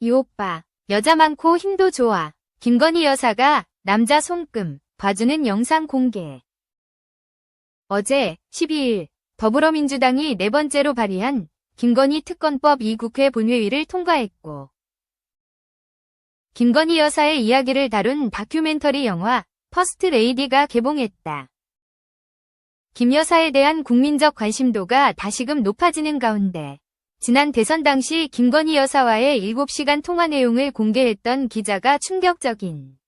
이 오빠, 여자 많고 힘도 좋아. 김건희 여사가 남자 손금 봐주는 영상 공개. 어제 12일 더불어민주당이 네 번째로 발의한 김건희 특검법 2국회 본회의를 통과했고 김건희 여사의 이야기를 다룬 다큐멘터리 영화 퍼스트 레이디가 개봉했다. 김 여사에 대한 국민적 관심도가 다시금 높아지는 가운데 지난 대선 당시 김건희 여사와의 7시간 통화 내용을 공개했던 기자가 충격적인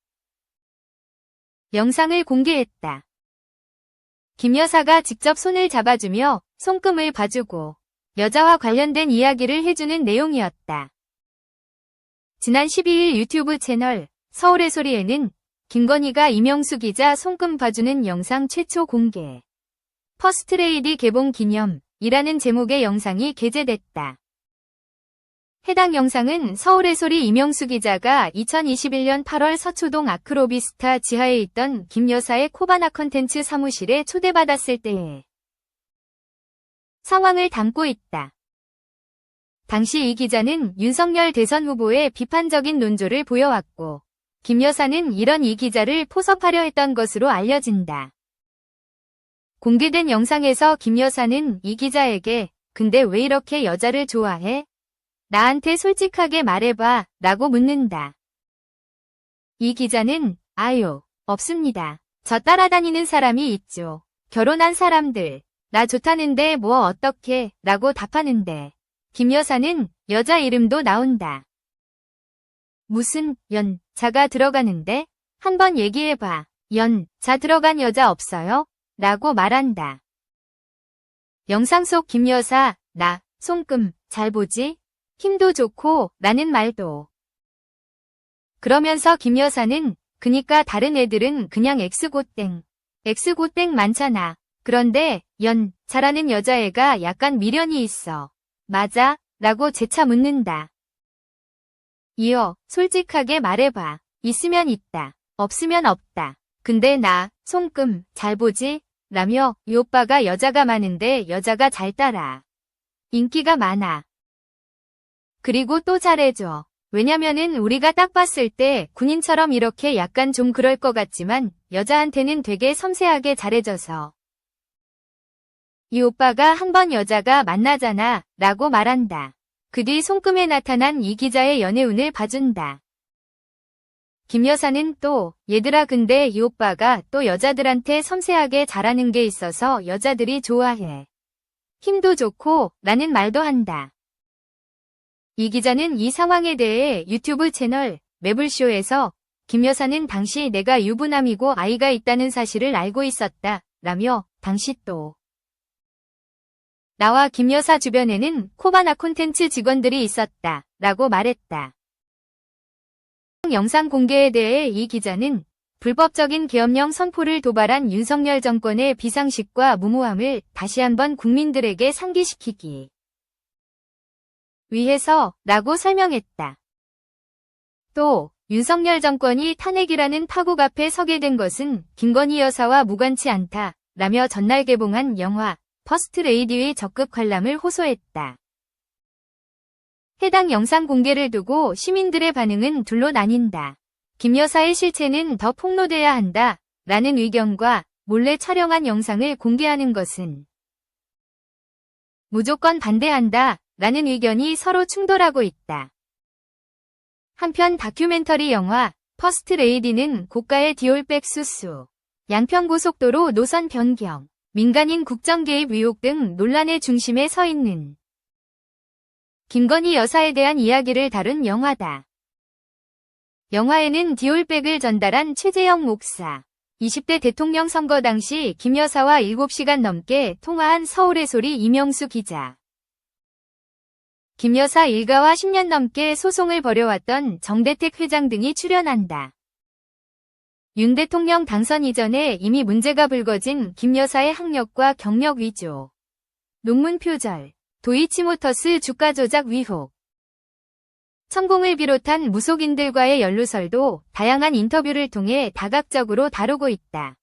영상을 공개했다. 김 여사가 직접 손을 잡아주며 손금을 봐주고 여자와 관련된 이야기를 해주는 내용이었다. 지난 12일 유튜브 채널 서울의 소리에는 김건희가 이명수 기자 손금 봐주는 영상 최초 공개. 퍼스트레이디 개봉 기념 이라는 제목의 영상이 게재됐다. 해당 영상은 서울의 소리 이명수 기자가 2021년 8월 서초동 아크로비스타 지하에 있던 김 여사의 코바나 컨텐츠 사무실에 초대받았을 때의 상황을 담고 있다. 당시 이 기자는 윤석열 대선 후보의 비판적인 논조를 보여왔고, 김 여사는 이런 이 기자를 포섭하려 했던 것으로 알려진다. 공개된 영상에서 김 여사는 이 기자에게 근데 왜 이렇게 여자를 좋아해? 나한테 솔직하게 말해봐 라고 묻는다. 이 기자는 아유 없습니다. 저 따라다니는 사람이 있죠. 결혼한 사람들 나 좋다는데 뭐 어떻게 라고 답하는데 김 여사는 여자 이름도 나온다. 무슨 연 자가 들어가는데 한 번 얘기해봐. 연 자 들어간 여자 없어요? 라고 말한다. 영상 속 김 여사, 나, 손금, 잘 보지? 힘도 좋고, 라는 말도. 그러면서 김 여사는, 그니까 다른 애들은 그냥 엑스고땡. 엑스고땡 많잖아. 그런데, 연, 잘하는 여자애가 약간 미련이 있어. 맞아? 라고 재차 묻는다. 이어, 솔직하게 말해봐. 있으면 있다. 없으면 없다. 근데 나, 손금, 잘 보지? 라며 이 오빠가 여자가 많은데 여자가 잘 따라. 인기가 많아. 그리고 또 잘해줘. 왜냐면은 우리가 딱 봤을 때 군인처럼 이렇게 약간 좀 그럴 것 같지만 여자한테는 되게 섬세하게 잘해줘서. 이 오빠가 한 번 여자가 만나잖아 라고 말한다. 그 뒤 손금에 나타난 이 기자의 연애운을 봐준다. 김 여사는 또 얘들아 근데 이 오빠가 또 여자들한테 섬세하게 잘하는 게 있어서 여자들이 좋아해. 힘도 좋고 라는 말도 한다. 이 기자는 이 상황에 대해 유튜브 채널 매블쇼에서 김 여사는 당시 내가 유부남이고 아이가 있다는 사실을 알고 있었다 라며 당시 또 나와 김 여사 주변에는 코바나 콘텐츠 직원들이 있었다 라고 말했다. 영상 공개에 대해 이 기자는 불법적인 계엄령 선포를 도발한 윤석열 정권의 비상식과 무모함을 다시 한번 국민들에게 상기시키기 위해서 라고 설명했다. 또 윤석열 정권이 탄핵이라는 파국 앞에 서게 된 것은 김건희 여사와 무관치 않다 라며 전날 개봉한 영화 퍼스트 레이디의 적극 관람을 호소했다. 해당 영상 공개를 두고 시민들의 반응은 둘로 나뉜다. 김 여사의 실체는 더 폭로돼야 한다. 라는 의견과 몰래 촬영한 영상을 공개하는 것은 무조건 반대한다. 라는 의견이 서로 충돌하고 있다. 한편 다큐멘터리 영화 퍼스트 레이디는 고가의 디올백 수수, 양평고속도로 노선 변경, 민간인 국정 개입 의혹 등 논란의 중심에 서 있는 김건희 여사에 대한 이야기를 다룬 영화다. 영화에는 디올백을 전달한 최재형 목사, 20대 대통령 선거 당시 김 여사와 7시간 넘게 통화한 서울의 소리 이명수 기자, 김 여사 일가와 10년 넘게 소송을 벌여왔던 정대택 회장 등이 출연한다. 윤 대통령 당선 이전에 이미 문제가 불거진 김 여사의 학력과 경력 위조, 논문 표절, 도이치모터스 주가 조작 위혹, 천공을 비롯한 무속인들과의 연루설도 다양한 인터뷰를 통해 다각적으로 다루고 있다.